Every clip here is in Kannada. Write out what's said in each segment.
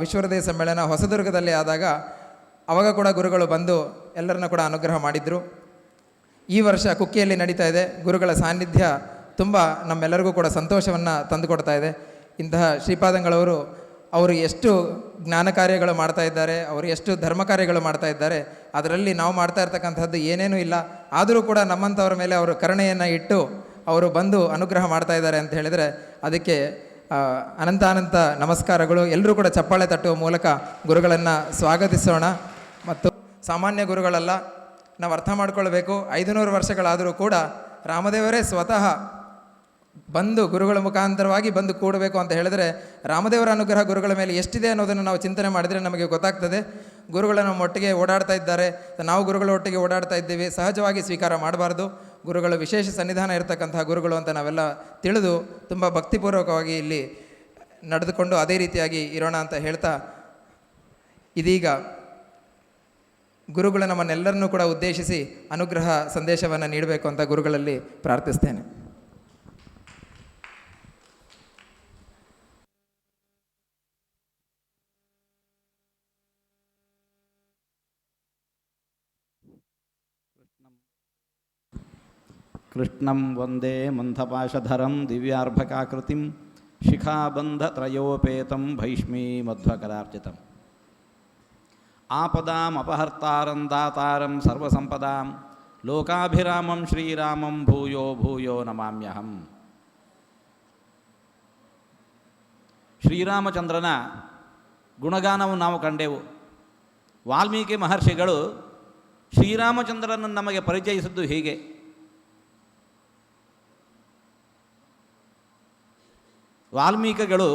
ವಿಶ್ವಹೃದಯ ಸಮ್ಮೇಳನ ಹೊಸದುರ್ಗದಲ್ಲಿ ಆದಾಗ ಅವಾಗ ಕೂಡ ಗುರುಗಳು ಬಂದು ಎಲ್ಲರನ್ನ ಕೂಡ ಅನುಗ್ರಹ ಮಾಡಿದರು. ಈ ವರ್ಷ ಕುಕ್ಕಿಯಲ್ಲಿ ನಡೀತಾ ಇದೆ. ಗುರುಗಳ ಸಾನ್ನಿಧ್ಯ ತುಂಬ ನಮ್ಮೆಲ್ಲರಿಗೂ ಕೂಡ ಸಂತೋಷವನ್ನು ತಂದುಕೊಡ್ತಾ ಇದೆ. ಇಂತಹ ಶ್ರೀಪಾದಂಗಳವರು ಅವರು ಎಷ್ಟು ಜ್ಞಾನ ಕಾರ್ಯಗಳು ಮಾಡ್ತಾ ಇದ್ದಾರೆ, ಅವರು ಎಷ್ಟು ಧರ್ಮ ಕಾರ್ಯಗಳು ಮಾಡ್ತಾ ಇದ್ದಾರೆ, ಅದರಲ್ಲಿ ನಾವು ಮಾಡ್ತಾ ಇರ್ತಕ್ಕಂಥದ್ದು ಏನೇನೂ ಇಲ್ಲ. ಆದರೂ ಕೂಡ ನಮ್ಮಂಥವ್ರ ಮೇಲೆ ಅವರು ಕರುಣೆಯನ್ನು ಇಟ್ಟು ಅವರು ಬಂದು ಅನುಗ್ರಹ ಮಾಡ್ತಾ ಇದ್ದಾರೆ ಅಂತ ಹೇಳಿದರೆ ಅದಕ್ಕೆ ಅನಂತ ಅನಂತ ನಮಸ್ಕಾರಗಳು. ಎಲ್ಲರೂ ಕೂಡ ಚಪ್ಪಾಳೆ ತಟ್ಟುವ ಮೂಲಕ ಗುರುಗಳನ್ನು ಸ್ವಾಗತಿಸೋಣ. ಮತ್ತು ಸಾಮಾನ್ಯ ಗುರುಗಳಲ್ಲ, ನಾವು ಅರ್ಥ ಮಾಡ್ಕೊಳ್ಬೇಕು. ಐದುನೂರು ವರ್ಷಗಳಾದರೂ ಕೂಡ ರಾಮದೇವರೇ ಸ್ವತಃ ಬಂದು ಗುರುಗಳ ಮುಖಾಂತರವಾಗಿ ಬಂದು ಕೂಡಬೇಕು ಅಂತ ಹೇಳಿದರೆ, ರಾಮದೇವರ ಅನುಗ್ರಹ ಗುರುಗಳ ಮೇಲೆ ಎಷ್ಟಿದೆ ಅನ್ನೋದನ್ನು ನಾವು ಚಿಂತನೆ ಮಾಡಿದರೆ ನಮಗೆ ಗೊತ್ತಾಗ್ತದೆ. ಗುರುಗಳು ನಮ್ಮ ಒಟ್ಟಿಗೆ ಓಡಾಡ್ತಾ ಇದ್ದಾರೆ. ನಾವು ಗುರುಗಳ ಒಟ್ಟಿಗೆ ಓಡಾಡ್ತಾ ಇದ್ದೀವಿ. ಸಹಜವಾಗಿ ಸ್ವೀಕಾರ ಮಾಡಬಾರ್ದು. ಗುರುಗಳು ವಿಶೇಷ ಸನ್ನಿಧಾನ ಇರತಕ್ಕಂತಹ ಗುರುಗಳು ಅಂತ ನಾವೆಲ್ಲ ತಿಳಿದು ತುಂಬ ಭಕ್ತಿಪೂರ್ವಕವಾಗಿ ಇಲ್ಲಿ ನಡೆದುಕೊಂಡು ಅದೇ ರೀತಿಯಾಗಿ ಇರೋಣ ಅಂತ ಹೇಳ್ತಾ ಇದೀಗ ಗುರುಗಳು ನಮ್ಮನ್ನೆಲ್ಲರನ್ನೂ ಕೂಡ ಉದ್ದೇಶಿಸಿ ಅನುಗ್ರಹ ಸಂದೇಶವನ್ನು ನೀಡಬೇಕು ಅಂತ ಗುರುಗಳಲ್ಲಿ ಪ್ರಾರ್ಥಿಸ್ತೇನೆ. ಕೃಷ್ಣಂ ವಂದೇ ಮಂಥಪಾಶಧರಂ ದಿವ್ಯಾರ್ಭಕಾಕೃತಿಂ ಶಿಖಾಬಂಧತ್ರಯೋಪೇತಂ ಭೈಷ್ಮೀ ಮಧ್ವಕರಾರ್ಚಿತಂ ಆಪದಾಂ ಅಪಹರ್ತಾರಂ ದಾತಾರಂ ಸರ್ವಸಂಪದಾಂ ಲೋಕಾಭಿರಾಮಂ ಶ್ರೀರಾಮಂ ಭೂಯೋ ಭೂಯೋ ನಮಾಮ್ಯಹಂ. ಶ್ರೀರಾಮಚಂದ್ರನ ಗುಣಗಾನವು ನಾವು ಕಂಡೆವು. ವಾಲ್ಮೀಕಿ ಮಹರ್ಷಿಗಳು ಶ್ರೀರಾಮಚಂದ್ರನನ್ನು ನಮಗೆ ಪರಿಚಯಿಸಿದ್ದು ಹೀಗೆ. ವಾಲ್ಮೀಕಿಗಳು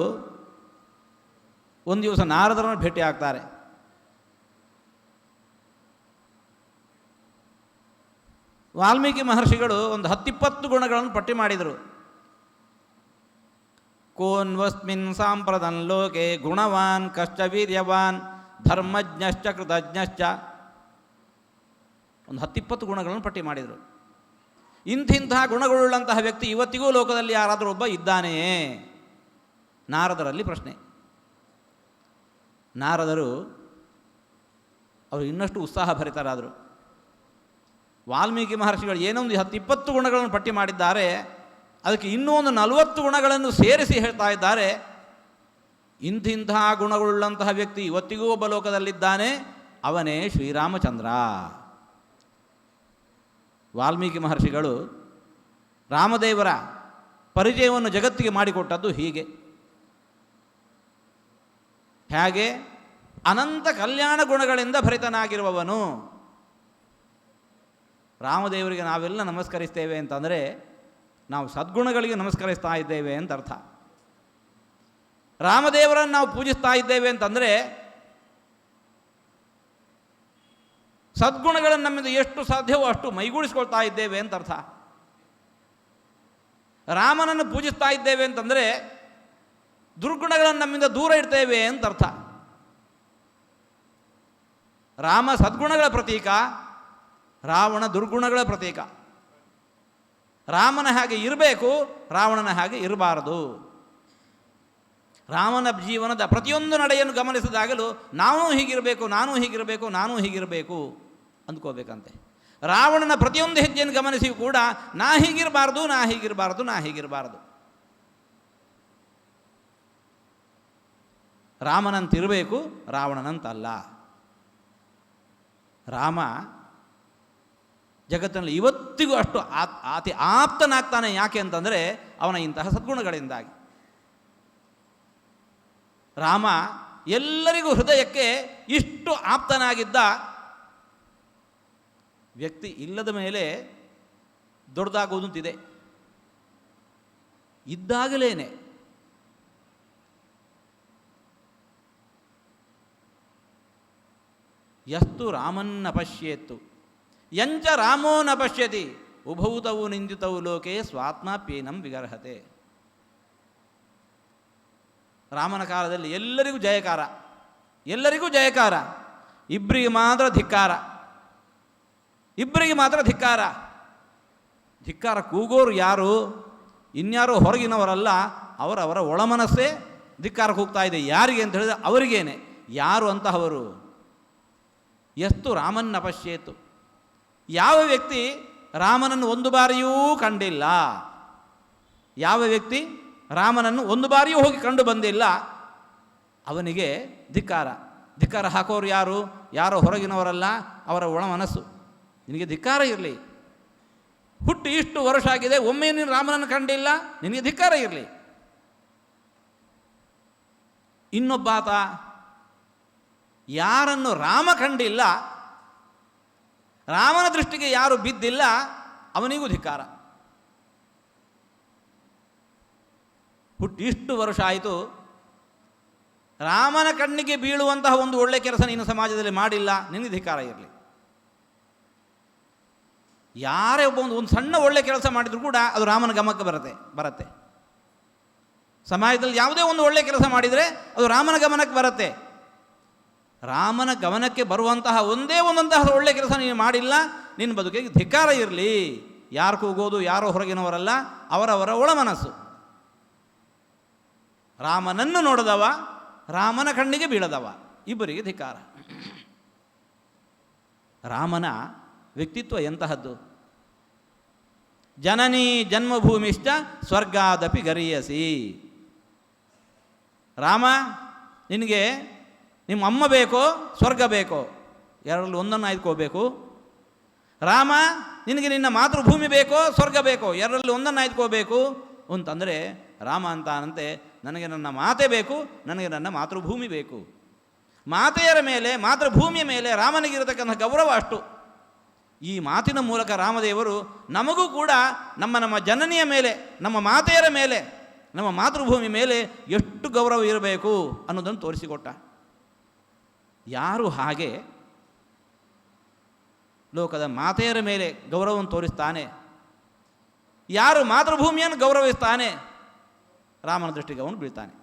ಒಂದು ದಿವಸ ನಾರದರನ್ನು ಭೇಟಿ ಆಗ್ತಾರೆ. ವಾಲ್ಮೀಕಿ ಮಹರ್ಷಿಗಳು ಒಂದು ಹತ್ತಿಪ್ಪತ್ತು ಗುಣಗಳನ್ನು ಪಟ್ಟಿ ಮಾಡಿದರು. ಕೋನ್ವಸ್ಮಿನ್ ಸಾಂಪ್ರದನ್ ಲೋಕೆ ಗುಣವಾನ್ ಕಷ್ಟ ವೀರ್ಯವಾನ್ ಧರ್ಮಜ್ಞಶ್ಚ ಕೃತಜ್ಞಶ್ಚ. ಒಂದು ಹತ್ತಿಪ್ಪತ್ತು ಗುಣಗಳನ್ನು ಪಟ್ಟಿ ಮಾಡಿದರು. ಇಂಥಿಂತಹ ಗುಣಗಳುಳ್ಳಂತಹ ವ್ಯಕ್ತಿ ಇವತ್ತಿಗೂ ಲೋಕದಲ್ಲಿ ಯಾರಾದರೂ ಒಬ್ಬ ಇದ್ದಾನೆಯೇ? ನಾರದರಲ್ಲಿ ಪ್ರಶ್ನೆ. ನಾರದರು ಅವರು ಇನ್ನಷ್ಟು ಉತ್ಸಾಹ ಭರಿತರಾದರು. ವಾಲ್ಮೀಕಿ ಮಹರ್ಷಿಗಳು ಏನೋ ಒಂದು ಹತ್ತು ಇಪ್ಪತ್ತು ಗುಣಗಳನ್ನು ಪಟ್ಟಿ ಮಾಡಿದ್ದಾರೆ, ಅದಕ್ಕೆ ಇನ್ನೂ ಒಂದು ನಲವತ್ತು ಗುಣಗಳನ್ನು ಸೇರಿಸಿ ಹೇಳ್ತಾ ಇದ್ದಾರೆ. ಇಂತಿಂತಹ ಗುಣಗಳುಳ್ಳಂತಹ ವ್ಯಕ್ತಿ ಇವತ್ತಿಗೂ ಒಬ್ಬ ಲೋಕದಲ್ಲಿದ್ದಾನೆ, ಅವನೇ ಶ್ರೀರಾಮಚಂದ್ರ. ವಾಲ್ಮೀಕಿ ಮಹರ್ಷಿಗಳು ರಾಮದೇವರ ಪರಿಚಯವನ್ನು ಜಗತ್ತಿಗೆ ಮಾಡಿಕೊಟ್ಟದ್ದು ಹೀಗೆ. ಹೇಗೆ? ಅನಂತ ಕಲ್ಯಾಣ ಗುಣಗಳಿಂದ ಭರಿತನಾಗಿರುವವನು. ರಾಮದೇವರಿಗೆ ನಾವೆಲ್ಲ ನಮಸ್ಕರಿಸ್ತೇವೆ ಅಂತಂದರೆ, ನಾವು ಸದ್ಗುಣಗಳಿಗೆ ನಮಸ್ಕರಿಸ್ತಾ ಇದ್ದೇವೆ ಅಂತ ಅರ್ಥ. ರಾಮದೇವರನ್ನು ನಾವು ಪೂಜಿಸ್ತಾ ಇದ್ದೇವೆ ಅಂತಂದರೆ, ಸದ್ಗುಣಗಳನ್ನು ನಮ್ಮಿಂದ ಎಷ್ಟು ಸಾಧ್ಯವೋ ಅಷ್ಟು ಮೈಗೂಡಿಸ್ಕೊಳ್ತಾ ಇದ್ದೇವೆ ಅಂತ ಅರ್ಥ. ರಾಮನನ್ನು ಪೂಜಿಸ್ತಾ ಇದ್ದೇವೆ ಅಂತಂದರೆ ದುರ್ಗುಣಗಳನ್ನು ನಮ್ಮಿಂದ ದೂರ ಇಡ್ತೇವೆ ಅಂತ ಅರ್ಥ. ರಾಮ ಸದ್ಗುಣಗಳ ಪ್ರತೀಕ, ರಾವಣ ದುರ್ಗುಣಗಳ ಪ್ರತೀಕ. ರಾಮನ ಹಾಗೆ ಇರಬೇಕು, ರಾವಣನ ಹಾಗೆ ಇರಬಾರದು. ರಾಮನ ಜೀವನದ ಪ್ರತಿಯೊಂದು ನಡೆಯನ್ನು ಗಮನಿಸಿದಾಗಲೂ ನಾನೂ ಹೀಗಿರಬೇಕು ನಾನೂ ಹೀಗಿರಬೇಕು ನಾನೂ ಹೀಗಿರಬೇಕು ಅಂದ್ಕೋಬೇಕಂತೆ. ರಾವಣನ ಪ್ರತಿಯೊಂದು ಹೆಜ್ಜೆಯನ್ನು ಗಮನಿಸಿ ಕೂಡ ನಾ ಹೀಗಿರಬಾರ್ದು ನಾ ಹೀಗಿರಬಾರ್ದು ನಾ ಹೀಗಿರಬಾರ್ದು. ರಾಮನಂತಿರಬೇಕು, ರಾವಣನಂತಲ್ಲ. ರಾಮ ಜಗತ್ತಿನಲ್ಲಿ ಇವತ್ತಿಗೂ ಅಷ್ಟು ಆತ್, ಅತಿ ಆಪ್ತನಾಗ್ತಾನೆ ಯಾಕೆ ಅಂತಂದರೆ ಅವನ ಇಂತಹ ಸದ್ಗುಣಗಳಿಂದಾಗಿ. ರಾಮ ಎಲ್ಲರಿಗೂ ಹೃದಯಕ್ಕೆ ಇಷ್ಟು ಆಪ್ತನಾಗಿದ್ದ ವ್ಯಕ್ತಿ ಇಲ್ಲದ ಮೇಲೆ ದೊಡ್ಡದಾಗುವುದಂತಿದೆ. ಇದ್ದಾಗಲೇನೆ ಯಸ್ತು ರಾಮನ್ನ ಪಶ್ಯೇತ್ತು ಯಂಚ ರಾಮೋ ನ ಪಶ್ಯತಿ ಉಭೌತವು ನಿಂದಿತವು ಲೋಕೆ ಸ್ವಾತ್ಮಾಪ್ಯೇನಂ ವಿಗರ್ಹತೆ. ರಾಮನ ಕಾಲದಲ್ಲಿ ಎಲ್ಲರಿಗೂ ಜಯಕಾರ. ಎಲ್ಲರಿಗೂ ಜಯಕಾರ. ಇಬ್ಬರಿಗೆ ಮಾತ್ರ ಧಿಕ್ಕಾರ. ಇಬ್ಬರಿಗೆ ಮಾತ್ರ ಧಿಕ್ಕಾರ. ಧಿಕ್ಕಾರ ಕೂಗೋರು ಯಾರು? ಇನ್ಯಾರು ಹೊರಗಿನವರಲ್ಲ, ಅವರವರ ಒಳಮನಸ್ಸೇ ಧಿಕ್ಕಾರಕ್ಕೆ ಹೋಗ್ತಾ ಇದೆ. ಯಾರಿಗೆ ಅಂತ ಹೇಳಿದ್ರೆ ಅವರಿಗೇನೆ. ಯಾರು ಅಂತಹವರು? ಎಷ್ಟು ರಾಮನ್ನ ಪಶ್ಯೇತು. ಯಾವ ವ್ಯಕ್ತಿ ರಾಮನನ್ನು ಒಂದು ಬಾರಿಯೂ ಕಂಡಿಲ್ಲ? ಯಾವ ವ್ಯಕ್ತಿ ರಾಮನನ್ನು ಒಂದು ಬಾರಿಯೂ ಹೋಗಿ ಕಂಡು ಬಂದಿಲ್ಲ? ಅವನಿಗೆ ಧಿಕ್ಕಾರ. ಧಿಕ್ಕಾರ ಹಾಕೋರು ಯಾರು? ಯಾರೋ ಹೊರಗಿನವರಲ್ಲ, ಅವರ ಒಳ ಮನಸ್ಸು. ನಿನಗೆ ಧಿಕ್ಕಾರ ಇರಲಿ. ಹುಟ್ಟು ಇಷ್ಟು ವರ್ಷ ಆಗಿದೆ, ಒಮ್ಮೆ ನೀನು ರಾಮನನ್ನು ಕಂಡಿಲ್ಲ, ನಿನಗೆ ಧಿಕ್ಕಾರ ಇರಲಿ. ಇನ್ನೊಬ್ಬಾತ ಯಾರನ್ನು ರಾಮ ಕಂಡಿಲ್ಲ ರಾಮನ ದೃಷ್ಟಿಗೆ ಯಾರು ಬಿದ್ದಿಲ್ಲ, ಅವನಿಗೂ ಧಿಕ್ಕಾರ. ಹುಟ್ಟಿ ಇಷ್ಟು ವರ್ಷ ಆಯಿತು, ರಾಮನ ಕಣ್ಣಿಗೆ ಬೀಳುವಂತಹ ಒಂದು ಒಳ್ಳೆ ಕೆಲಸ ನೀನು ಸಮಾಜದಲ್ಲಿ ಮಾಡಿಲ್ಲ ನಿನ್ನ ಧಿಕ್ಕಾರ ಇರಲಿ. ಯಾರೇ ಒಬ್ಬ ಒಂದು ಒಂದು ಸಣ್ಣ ಒಳ್ಳೆ ಕೆಲಸ ಮಾಡಿದ್ರು ಕೂಡ ಅದು ರಾಮನ ಗಮನಕ್ಕೆ ಬರುತ್ತೆ ಬರುತ್ತೆ. ಸಮಾಜದಲ್ಲಿ ಯಾವುದೇ ಒಂದು ಒಳ್ಳೆ ಕೆಲಸ ಮಾಡಿದರೆ ಅದು ರಾಮನ ಗಮನಕ್ಕೆ ಬರುತ್ತೆ. ರಾಮನ ಗಮನಕ್ಕೆ ಬರುವಂತಹ ಒಂದೇ ಒಂದಂತಹ ಒಳ್ಳೆ ಕೆಲಸ ನೀನು ಮಾಡಿಲ್ಲ, ನಿನ್ನ ಬದುಕಿಗೆ ಧಿಕ್ಕಾರ ಇರಲಿ. ಯಾರು ಕೂಗೋದು ಯಾರೋ ಹೊರಗಿನವರಲ್ಲ, ಅವರವರ ಒಳ ಮನಸ್ಸು. ರಾಮನನ್ನು ನೋಡದವ, ರಾಮನ ಕಣ್ಣಿಗೆ ಬೀಳದವ, ಇಬ್ಬರಿಗೆ ಧಿಕ್ಕಾರ. ರಾಮನ ವ್ಯಕ್ತಿತ್ವ ಎಂತಹದ್ದು? ಜನನಿ ಜನ್ಮಭೂಮಿಶ್ಚ ಸ್ವರ್ಗಾದಪಿ ಗರಿಯಸಿ. ರಾಮ, ನಿನಗೆ ನಿಮ್ಮ ಅಮ್ಮ ಬೇಕೋ, ಸ್ವರ್ಗ ಬೇಕೋ, ಎರಡರಲ್ಲಿ ಒಂದನ್ನು ಆಯ್ದುಕೋಬೇಕು ರಾಮ, ನಿನಗೆ ನಿನ್ನ ಮಾತೃಭೂಮಿ ಬೇಕೋ, ಸ್ವರ್ಗ ಬೇಕೋ, ಎರಡರಲ್ಲಿ ಒಂದನ್ನು ಆಯ್ದುಕೋಬೇಕು ಅಂತಂದರೆ, ರಾಮ ಅಂತ ಅಂತೆ ನನಗೆ ನನ್ನ ಮಾತೆ ಬೇಕು, ನನಗೆ ನನ್ನ ಮಾತೃಭೂಮಿ ಬೇಕು. ಮಾತೆಯರ ಮೇಲೆ, ಮಾತೃಭೂಮಿಯ ಮೇಲೆ ರಾಮನಿಗಿರತಕ್ಕಂಥ ಗೌರವ ಅಷ್ಟು. ಈ ಮಾತಿನ ಮೂಲಕ ರಾಮದೇವರು ನಮಗೂ ಕೂಡ ನಮ್ಮ ನಮ್ಮ ಜನನಿಯ ಮೇಲೆ, ನಮ್ಮ ಮಾತೆಯರ ಮೇಲೆ, ನಮ್ಮ ಮಾತೃಭೂಮಿ ಮೇಲೆ ಎಷ್ಟು ಗೌರವ ಇರಬೇಕು ಅನ್ನೋದನ್ನು ತೋರಿಸಿಕೊಟ್ಟ. ಯಾರು ಹಾಗೆ ಲೋಕದ ಮಾತೆಯರ ಮೇಲೆ ಗೌರವವನ್ನು ತೋರಿಸ್ತಾನೆ? ಯಾರು ಮಾತೃಭೂಮಿಯನ್ನು ಗೌರವಿಸ್ತಾನೆ? ರಾಮನ ದೃಷ್ಟಿಗೆ ಅವನು ಬೀಳ್ತಾನೆ.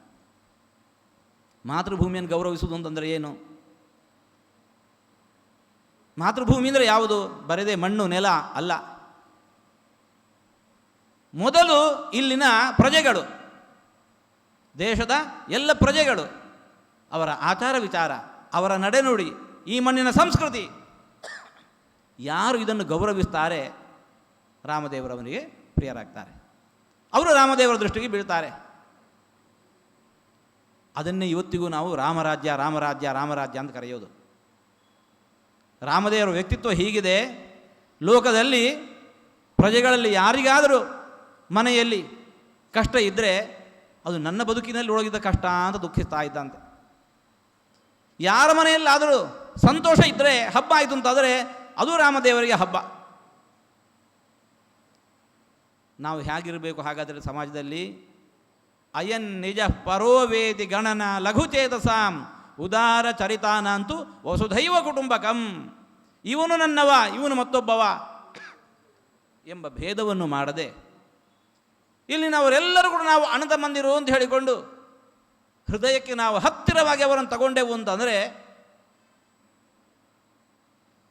ಮಾತೃಭೂಮಿಯನ್ನು ಗೌರವಿಸುವುದು ಅಂತಂದರೆ ಏನು? ಮಾತೃಭೂಮಿ ಅಂದರೆ ಯಾವುದು? ಬರೆದೇ ಮಣ್ಣು, ನೆಲ ಅಲ್ಲ. ಮೊದಲು ಇಲ್ಲಿನ ಪ್ರಜೆಗಳು, ದೇಶದ ಎಲ್ಲ ಪ್ರಜೆಗಳು ಅವರ ಆಚಾರ ವಿಚಾರ ಅವರ ನಡೆನುಡಿ ಈ ಮಣ್ಣಿನ ಸಂಸ್ಕೃತಿ. ಯಾರು ಇದನ್ನು ಗೌರವಿಸ್ತಾರೆ? ರಾಮದೇವರವನಿಗೆ ಪ್ರಿಯರಾಗ್ತಾರೆ. ಅವರು ರಾಮದೇವರ ದೃಷ್ಟಿಗೆ ಬೀಳ್ತಾರೆ. ಅದನ್ನೇ ಇವತ್ತಿಗೂ ನಾವು ರಾಮರಾಜ್ಯ ರಾಮರಾಜ್ಯ ರಾಮರಾಜ್ಯ ಅಂತ ಕರೆಯೋದು. ರಾಮದೇವರ ವ್ಯಕ್ತಿತ್ವ ಹೀಗಿದೆ. ಲೋಕದಲ್ಲಿ, ಪ್ರಜೆಗಳಲ್ಲಿ ಯಾರಿಗಾದರೂ ಮನೆಯಲ್ಲಿ ಕಷ್ಟ ಇದ್ದರೆ ಅದು ನನ್ನ ಬದುಕಿನಲ್ಲಿ ಒಳಗಿದ್ದ ಕಷ್ಟ ಅಂತ ದುಃಖಿಸ್ತಾ ಇದ್ದಂತೆ. ಯಾರ ಮನೆಯಲ್ಲಾದರೂ ಸಂತೋಷ ಇದ್ದರೆ ಹಬ್ಬ ಆಯಿತು ಅಂತಾದರೆ ಅದು ರಾಮದೇವರಿಗೆ ಹಬ್ಬ. ನಾವು ಹೇಗಿರಬೇಕು ಹಾಗಾದರೆ ಸಮಾಜದಲ್ಲಿ? ಅಯನ್ ನಿಜ ಪರೋವೇದಿ ಗಣನ ಲಘುಚೇತಸಾಂ ಉದಾರ ಚರಿತಾನಂತೂ ವಸುಧೈವ ಕುಟುಂಬಕಂ. ಇವನು ನನ್ನವ, ಇವನು ಮತ್ತೊಬ್ಬವ ಎಂಬ ಭೇದವನ್ನು ಮಾಡದೆ ಇಲ್ಲಿ ನಾವರೆಲ್ಲರೂ ಕೂಡ ನಾವು ಅಣತ ಮಂದಿರು ಅಂತ ಹೇಳಿಕೊಂಡು ಹೃದಯಕ್ಕೆ ನಾವು ಹತ್ತಿರವಾಗಿ ಅವರನ್ನು ತಗೊಂಡೆವು ಅಂತಂದರೆ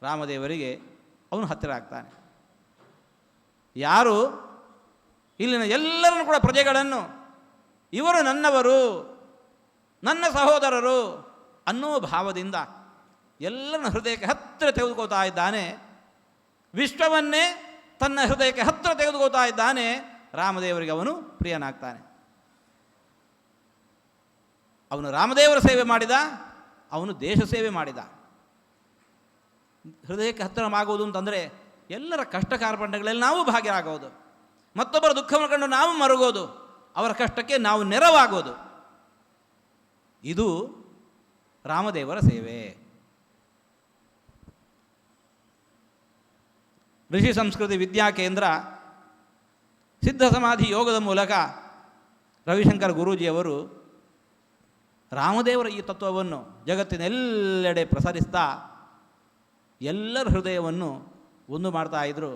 ರಾಮದೇವರಿಗೆ ಅವನು ಹತ್ತಿರ ಆಗ್ತಾನೆ. ಯಾರು? ಇಲ್ಲಿನ ಎಲ್ಲರನ್ನು ಕೂಡ ಪ್ರಜೆಗಳನ್ನು, ಇವರು ನನ್ನವರು, ನನ್ನ ಸಹೋದರರು ಅನ್ನೋ ಭಾವದಿಂದ ಎಲ್ಲರನ್ನ ಹೃದಯಕ್ಕೆ ಹತ್ತಿರ ತೆಗೆದುಕೋತಾ ಇದ್ದಾನೆ. ವಿಶ್ವವನ್ನೇ ತನ್ನ ಹೃದಯಕ್ಕೆ ಹತ್ತಿರ ತೆಗೆದುಕೋತಾ ಇದ್ದಾನೆ. ರಾಮದೇವರಿಗೆ ಅವನು ಪ್ರಿಯನಾಗ್ತಾನೆ. ಅವನು ರಾಮದೇವರ ಸೇವೆ ಮಾಡಿದ, ಅವನು ದೇಶ ಸೇವೆ ಮಾಡಿದ. ಹೃದಯಕ್ಕೆ ಹತ್ತಿರವಾಗುವುದು ಅಂತಂದರೆ ಎಲ್ಲರ ಕಷ್ಟ ಕಾರ್ಪಣ್ಯಗಳಲ್ಲಿ ನಾವು ಭಾಗಿಯಾಗೋದು. ಮತ್ತೊಬ್ಬರ ದುಃಖವನ್ನು ಕಂಡು ನಾವು ಮರುಗೋದು. ಅವರ ಕಷ್ಟಕ್ಕೆ ನಾವು ನೆರವಾಗೋದು. ಇದು ರಾಮದೇವರ ಸೇವೆ. ಋಷಿ ಸಂಸ್ಕೃತಿ ವಿದ್ಯಾ ಕೇಂದ್ರ ಸಿದ್ಧ ಸಮಾಧಿ ಯೋಗದ ಮೂಲಕ ರವಿಶಂಕರ್ ಗುರೂಜಿಯವರು ರಾಮದೇವರ ಈ ತತ್ವವನ್ನು ಜಗತ್ತಿನೆಲ್ಲೆಡೆ ಪ್ರಸರಿಸ್ತಾ ಎಲ್ಲರ ಹೃದಯವನ್ನು ಒಂದು ಮಾಡ್ತಾ ಇದ್ದರು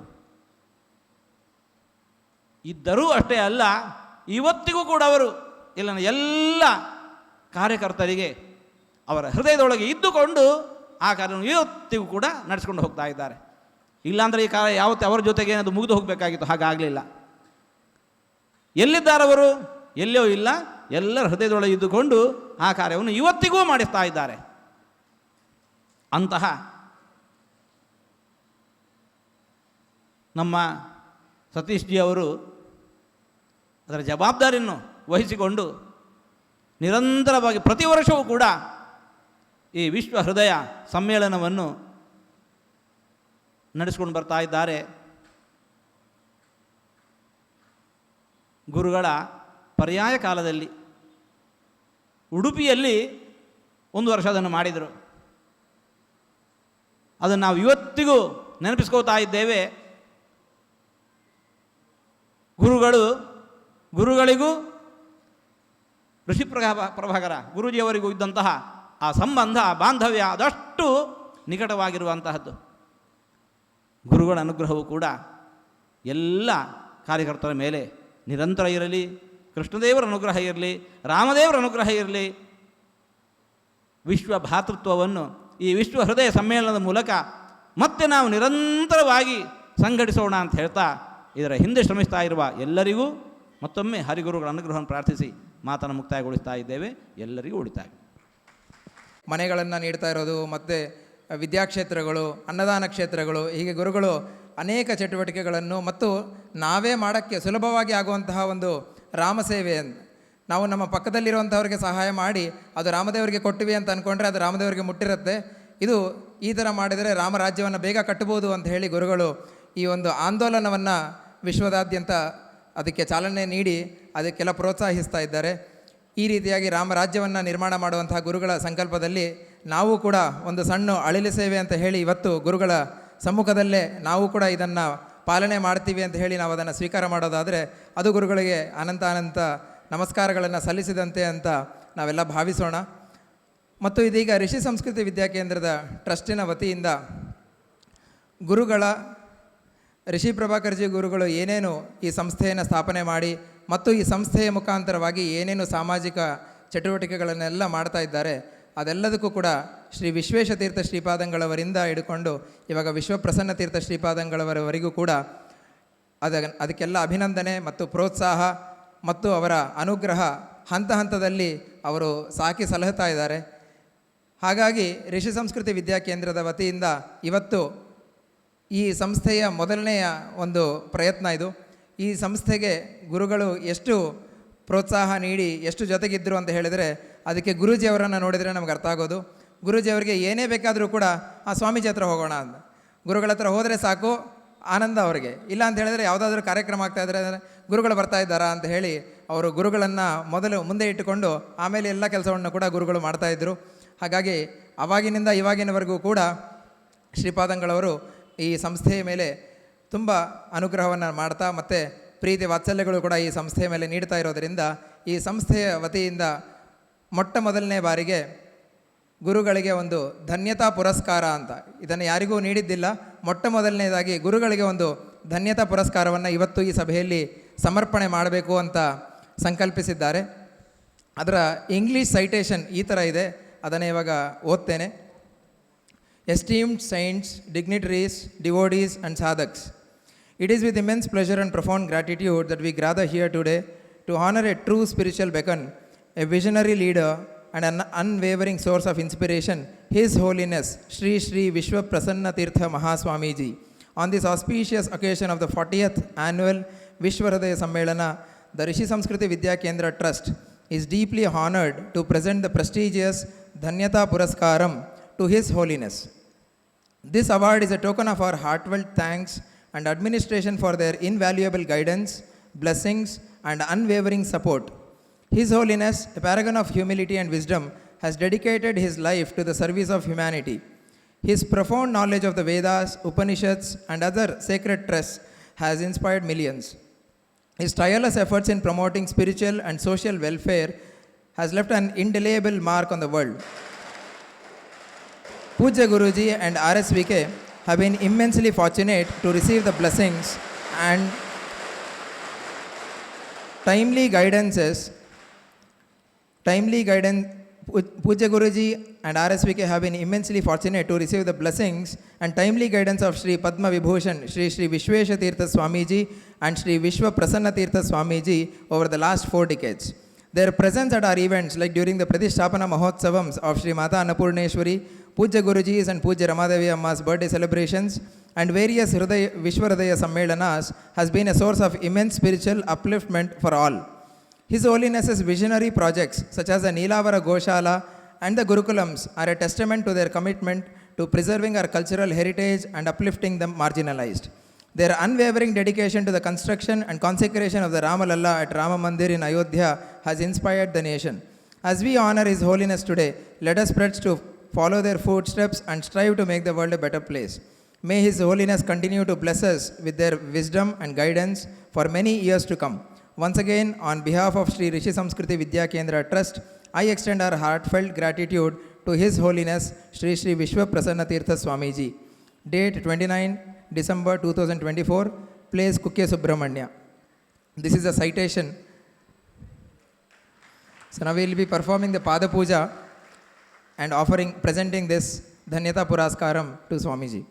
ಇದ್ದರೂ ಅಷ್ಟೇ ಅಲ್ಲ, ಇವತ್ತಿಗೂ ಕೂಡ ಅವರು ಇಲ್ಲಿನ ಎಲ್ಲ ಕಾರ್ಯಕರ್ತರಿಗೆ ಅವರ ಹೃದಯದೊಳಗೆ ಇದ್ದುಕೊಂಡು ಆ ಕಾರ್ಯವನ್ನು ಇವತ್ತಿಗೂ ಕೂಡ ನಡೆಸ್ಕೊಂಡು ಹೋಗ್ತಾ ಇದ್ದಾರೆ. ಇಲ್ಲಾಂದರೆ ಈ ಕಾರ್ಯ ಯಾವತ್ತೇ ಅವರ ಜೊತೆಗೆ ಅದು ಮುಗಿದು ಹೋಗಬೇಕಾಗಿತ್ತು, ಹಾಗಾಗಲಿಲ್ಲ. ಎಲ್ಲಿದ್ದಾರವರು? ಎಲ್ಲೋ ಇಲ್ಲ, ಎಲ್ಲರ ಹೃದಯದೊಳಗೆ ಇದ್ದುಕೊಂಡು ಆ ಕಾರ್ಯವನ್ನು ಇವತ್ತಿಗೂ ಮಾಡಿಸ್ತಾ ಇದ್ದಾರೆ. ಅಂತಹ ನಮ್ಮ ಸತೀಶ್ ಜಿ ಅವರು ಅದರ ಜವಾಬ್ದಾರಿಯನ್ನು ವಹಿಸಿಕೊಂಡು ನಿರಂತರವಾಗಿ ಪ್ರತಿ ವರ್ಷವೂ ಕೂಡ ಈ ವಿಶ್ವ ಹೃದಯ ಸಮ್ಮೇಳನವನ್ನು ನಡೆಸ್ಕೊಂಡು ಬರ್ತಾ ಇದ್ದಾರೆ. ಗುರುಗಳ ಪರ್ಯಾಯ ಕಾಲದಲ್ಲಿ ಉಡುಪಿಯಲ್ಲಿ ಒಂದು ವರ್ಷ ಅದನ್ನು ಮಾಡಿದರು. ಅದನ್ನು ನಾವು ಇವತ್ತಿಗೂ ನೆನಪಿಸ್ಕೋತಾ ಇದ್ದೇವೆ. ಗುರುಗಳು, ಗುರುಗಳಿಗೂ ಋಷಿ ಪ್ರಭಾ, ಪ್ರಭಾಕರ ಗುರುಜಿಯವರಿಗೂ ಇದ್ದಂತಹ ಆ ಸಂಬಂಧ, ಬಾಂಧವ್ಯ ಅದಷ್ಟು ನಿಕಟವಾಗಿರುವಂತಹದ್ದು. ಗುರುಗಳ ಅನುಗ್ರಹವು ಕೂಡ ಎಲ್ಲ ಕಾರ್ಯಕರ್ತರ ಮೇಲೆ ನಿರಂತರ ಇರಲಿ. ಕೃಷ್ಣದೇವರ ಅನುಗ್ರಹ ಇರಲಿ, ರಾಮದೇವರ ಅನುಗ್ರಹ ಇರಲಿ, ವಿಶ್ವ ಭಾತೃತ್ವವನ್ನು ಈ ವಿಶ್ವ ಹೃದಯ ಸಮ್ಮೇಳನದ ಮೂಲಕ ಮತ್ತೆ ನಾವು ನಿರಂತರವಾಗಿ ಸಂಘಟಿಸೋಣ ಅಂತ ಹೇಳ್ತಾ ಇದರ ಹಿಂದೆ ಶ್ರಮಿಸ್ತಾ ಇರುವ ಎಲ್ಲರಿಗೂ ಮತ್ತೊಮ್ಮೆ ಹರಿಗುರುಗಳ ಅನುಗ್ರಹವನ್ನು ಪ್ರಾರ್ಥಿಸಿ ಮಾತನ್ನು ಮುಕ್ತಾಯಗೊಳಿಸ್ತಾ ಇದ್ದೇವೆ. ಎಲ್ಲರಿಗೂ ಉಳಿತಾಯ ಮನೆಗಳನ್ನು ನೀಡ್ತಾ ಇರೋದು, ಮತ್ತು ವಿದ್ಯಾಕ್ಷೇತ್ರಗಳು, ಅನ್ನದಾನ ಕ್ಷೇತ್ರಗಳು, ಹೀಗೆ ಗುರುಗಳು ಅನೇಕ ಚಟುವಟಿಕೆಗಳನ್ನು ಮತ್ತು ನಾವೇ ಮಾಡೋಕ್ಕೆ ಸುಲಭವಾಗಿ ಆಗುವಂತಹ ಒಂದು ರಾಮಸೇವೆ ಅಂತ ನಾವು ನಮ್ಮ ಪಕ್ಕದಲ್ಲಿರುವಂಥವ್ರಿಗೆ ಸಹಾಯ ಮಾಡಿ ಅದು ರಾಮದೇವರಿಗೆ ಕೊಟ್ಟಿವಿ ಅಂತ ಅಂದ್ಕೊಂಡ್ರೆ ಅದು ರಾಮದೇವರಿಗೆ ಮುಟ್ಟಿರುತ್ತೆ. ಇದು ಈ ಥರ ಮಾಡಿದರೆ ರಾಮರಾಜ್ಯವನ್ನು ಬೇಗ ಕಟ್ಟಬಹುದು ಅಂತ ಹೇಳಿ ಗುರುಗಳು ಈ ಒಂದು ಆಂದೋಲನವನ್ನು ವಿಶ್ವದಾದ್ಯಂತ ಅದಕ್ಕೆ ಚಾಲನೆ ನೀಡಿ ಅದಕ್ಕೆಲ್ಲ ಪ್ರೋತ್ಸಾಹಿಸ್ತಾ ಇದ್ದಾರೆ. ಈ ರೀತಿಯಾಗಿ ರಾಮರಾಜ್ಯವನ್ನು ನಿರ್ಮಾಣ ಮಾಡುವಂತಹ ಗುರುಗಳ ಸಂಕಲ್ಪದಲ್ಲಿ ನಾವು ಕೂಡ ಒಂದು ಸಣ್ಣ ಅಳಿಲು ಸೇವೆ ಅಂತ ಹೇಳಿ ಇವತ್ತು ಗುರುಗಳ ಸಮ್ಮುಖದಲ್ಲೇ ನಾವು ಕೂಡ ಇದನ್ನು ಪಾಲನೆ ಮಾಡ್ತೀವಿ ಅಂತ ಹೇಳಿ ನಾವು ಅದನ್ನು ಸ್ವೀಕಾರ ಮಾಡೋದಾದರೆ ಅದು ಗುರುಗಳಿಗೆ ಅನಂತ ಅನಂತ ನಮಸ್ಕಾರಗಳನ್ನು ಸಲ್ಲಿಸಿದಂತೆ ಅಂತ ನಾವೆಲ್ಲ ಭಾವಿಸೋಣ. ಮತ್ತು ಇದೀಗ ಋಷಿ ಸಂಸ್ಕೃತಿ ವಿದ್ಯಾಕೇಂದ್ರದ ಟ್ರಸ್ಟಿನ ವತಿಯಿಂದ ಗುರುಗಳ ಋಷಿ ಪ್ರಭಾಕರ್ಜಿ ಗುರುಗಳು ಏನೇನು ಈ ಸಂಸ್ಥೆಯನ್ನು ಸ್ಥಾಪನೆ ಮಾಡಿ ಮತ್ತು ಈ ಸಂಸ್ಥೆಯ ಮುಖಾಂತರವಾಗಿ ಏನೇನು ಸಾಮಾಜಿಕ ಚಟುವಟಿಕೆಗಳನ್ನೆಲ್ಲ ಮಾಡ್ತಾ ಇದ್ದಾರೆ ಅದೆಲ್ಲದಕ್ಕೂ ಕೂಡ ಶ್ರೀ ವಿಶ್ವೇಶತೀರ್ಥ ಶ್ರೀಪಾದಂಗಳವರಿಂದ ಹಿಡ್ಕೊಂಡು ಇವಾಗ ವಿಶ್ವಪ್ರಸನ್ನ ತೀರ್ಥ ಶ್ರೀಪಾದಂಗಳವರವರೆಗೂ ಕೂಡ ಅದ, ಅದಕ್ಕೆಲ್ಲ ಅಭಿನಂದನೆ ಮತ್ತು ಪ್ರೋತ್ಸಾಹ ಮತ್ತು ಅವರ ಅನುಗ್ರಹ ಹಂತ ಹಂತದಲ್ಲಿ ಅವರು ಸಾಕಿ ಸಲಹುತ್ತಾ ಇದ್ದಾರೆ. ಹಾಗಾಗಿ ಋಷಿ ಸಂಸ್ಕೃತಿ ವಿದ್ಯಾಕೇಂದ್ರದ ವತಿಯಿಂದ ಇವತ್ತು ಈ ಸಂಸ್ಥೆಯ ಮೊದಲನೆಯ ಒಂದು ಪ್ರಯತ್ನ ಇದು. ಈ ಸಂಸ್ಥೆಗೆ ಗುರುಗಳು ಎಷ್ಟು ಪ್ರೋತ್ಸಾಹ ನೀಡಿ, ಎಷ್ಟು ಜೊತೆಗಿದ್ದರು ಅಂತ ಹೇಳಿದರೆ ಅದಕ್ಕೆ ಗುರೂಜಿಯವರನ್ನು ನೋಡಿದರೆ ನಮ್ಗೆ ಅರ್ಥ ಆಗೋದು. ಗುರೂಜಿಯವರಿಗೆ ಏನೇ ಬೇಕಾದರೂ ಕೂಡ ಆ ಸ್ವಾಮೀಜಿ ಹತ್ರ ಹೋಗೋಣ ಅಂತ. ಗುರುಗಳ ಹತ್ರ ಹೋದರೆ ಸಾಕು, ಆನಂದ ಅವರಿಗೆ. ಇಲ್ಲ ಅಂತ ಹೇಳಿದರೆ ಯಾವುದಾದ್ರೂ ಕಾರ್ಯಕ್ರಮ ಆಗ್ತಾ ಇದ್ದಾರೆ ಅಂದರೆ ಗುರುಗಳು ಬರ್ತಾ ಇದ್ದಾರಾ ಅಂತ ಹೇಳಿ ಅವರು ಗುರುಗಳನ್ನು ಮೊದಲು ಮುಂದೆ ಇಟ್ಟುಕೊಂಡು ಆಮೇಲೆ ಎಲ್ಲ ಕೆಲಸವನ್ನು ಕೂಡ ಗುರುಗಳು ಮಾಡ್ತಾಯಿದ್ರು ಹಾಗಾಗಿ ಅವಾಗಿನಿಂದ ಇವಾಗಿನವರೆಗೂ ಕೂಡ ಶ್ರೀಪಾದಂಗಳವರು ಈ ಸಂಸ್ಥೆಯ ಮೇಲೆ ತುಂಬ ಅನುಗ್ರಹವನ್ನು ಮಾಡ್ತಾ ಮತ್ತು ಪ್ರೀತಿ ವಾತ್ಸಲ್ಯಗಳು ಕೂಡ ಈ ಸಂಸ್ಥೆಯ ಮೇಲೆ ನೀಡ್ತಾ ಇರೋದರಿಂದ ಈ ಸಂಸ್ಥೆಯ ವತಿಯಿಂದ ಮೊಟ್ಟ ಮೊದಲನೇ ಬಾರಿಗೆ ಗುರುಗಳಿಗೆ ಒಂದು ಧನ್ಯತಾ ಪುರಸ್ಕಾರ ಅಂತ. ಇದನ್ನು ಯಾರಿಗೂ ನೀಡಿದ್ದಿಲ್ಲ. ಮೊಟ್ಟ ಮೊದಲನೇದಾಗಿ ಗುರುಗಳಿಗೆ ಒಂದು ಧನ್ಯತಾ ಪುರಸ್ಕಾರವನ್ನು ಇವತ್ತು ಈ ಸಭೆಯಲ್ಲಿ ಸಮರ್ಪಣೆ ಮಾಡಬೇಕು ಅಂತ ಸಂಕಲ್ಪಿಸಿದ್ದಾರೆ. ಅದರ ಇಂಗ್ಲೀಷ್ ಸೈಟೇಷನ್ ಈ ಥರ ಇದೆ. ಅದನ್ನು ಇವಾಗ ಓದ್ತೇನೆ. Esteemed saints dignitaries devotees and sadhaks it is with immense pleasure and profound gratitude that we ಗ್ರಾದ here today to honour a true spiritual beacon a visionary leader, and an unwavering source of inspiration, His Holiness Sri Sri Vishwa Prasanna Tirtha Mahaswamiji. On this auspicious occasion of the 40th annual Vishwaradaya Sammelana, the Rishi Samskriti Vidya Kendra Trust is deeply honored to present the prestigious Dhanyata Puraskaram to His Holiness. This award is a token of our heartfelt thanks and administration for their invaluable guidance, blessings, and unwavering support. His Holiness, a paragon of humility and wisdom, has dedicated his life to the service of humanity. His profound knowledge of the Vedas, Upanishads, and other sacred trusts has inspired millions. His tireless efforts in promoting spiritual and social welfare has left an indelible mark on the world. Puja Guruji and RSVK have been immensely fortunate to receive the blessings and timely guidances, timely guidance, Puja Guruji and RSVK have been immensely fortunate to receive the blessings and timely guidance of Sri Padma Vibhushan, Sri Sri Vishwesha Tirtha Swamiji and Sri Vishwa Prasanna Tirtha Swamiji over the last four decades. Their presence at our events, like during the Pradishtapana Mahotsavams of Sri Mata Annapurneshwari, Puja Guruji's and Puja Ramadevi Amma's birthday celebrations, and various Hridaya, Vishwaradaya Sammelanas, has been a source of immense spiritual upliftment for all. His Holiness's visionary projects, such as the Neelavara Goshala and the Gurukulams, are a testament to their commitment to preserving our cultural heritage and uplifting the marginalized. Their unwavering dedication to the construction and consecration of the Ramalalla at Rama Mandir in Ayodhya has inspired the nation. As we honor His Holiness today, let us pledge to follow their footsteps and strive to make the world a better place. May His Holiness continue to bless us with their wisdom and guidance for many years to come. Once again, on behalf of Sri Rishi Samskriti Vidya Kendra Trust, I extend our heartfelt gratitude to His Holiness Sri Sri Vishwa Prasanna Tirtha Swamiji. Date 29 December 2024, place Kukke Subramanya. This is a citation. So now we will be performing the Pada Puja and offering, presenting this Dhanyata Puraskaram to Swamiji.